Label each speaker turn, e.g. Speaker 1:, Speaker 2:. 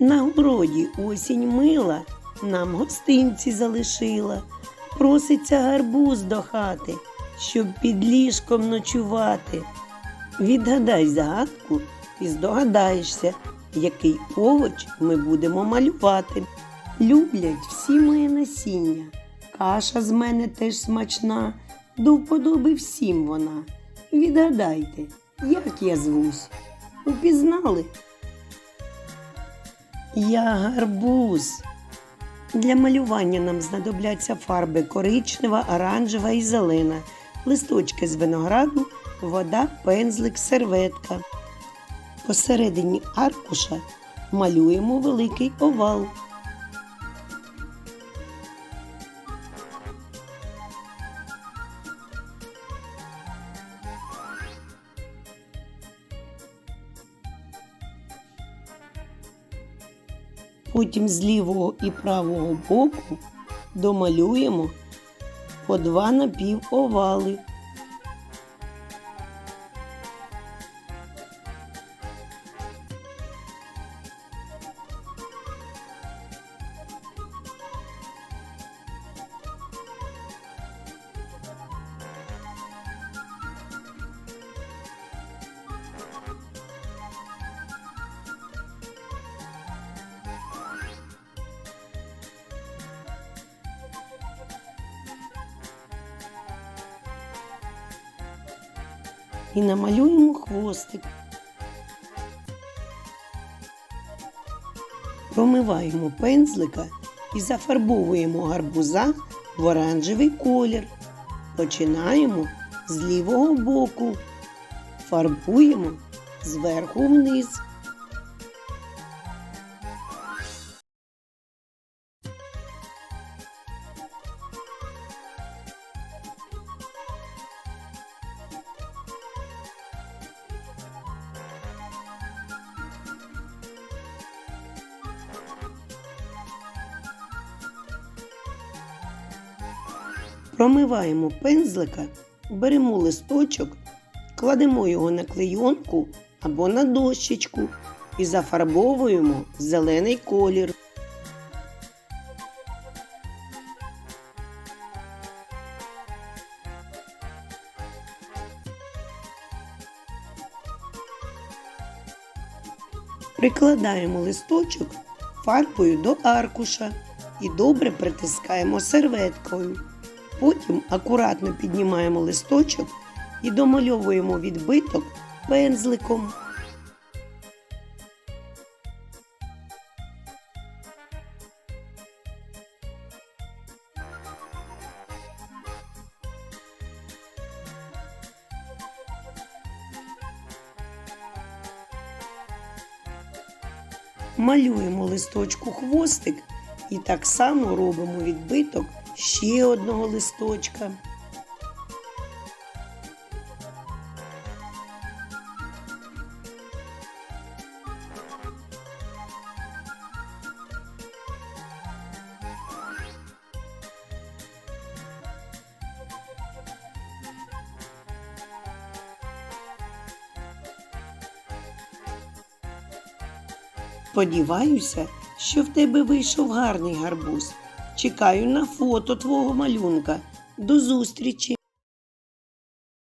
Speaker 1: На городі осінь мила, нам гостинці залишила. Проситься гарбуз до хати, щоб під ліжком ночувати. Відгадай загадку і здогадаєшся, який овоч ми будемо малювати. Люблять всі моє насіння. Каша з мене теж смачна, до вподоби всім вона. Відгадайте, як я звусь. Упізнали? Я гарбуз. Для малювання нам знадобляться фарби коричнева, оранжева і зелена, листочки з винограду, вода, пензлик, серветка. Посередині аркуша малюємо великий овал. Потім з лівого і правого боку домалюємо по два напівовали. І намалюємо хвостик. Промиваємо пензлика і зафарбовуємо гарбуза в оранжевий колір. Починаємо з лівого боку. Фарбуємо зверху вниз. Промиваємо пензлика, беремо листочок, кладемо його на клейонку або на дощечку і зафарбовуємо в зелений колір. Прикладаємо листочок фарбою до аркуша і добре притискаємо серветкою. Потім акуратно піднімаємо листочок і домальовуємо відбиток пензликом. Малюємо листочку хвостик і так само робимо відбиток ще одного листочка. Сподіваюся, що в тебе вийшов гарний гарбуз. Чекаю на фото твого малюнка. До зустрічі!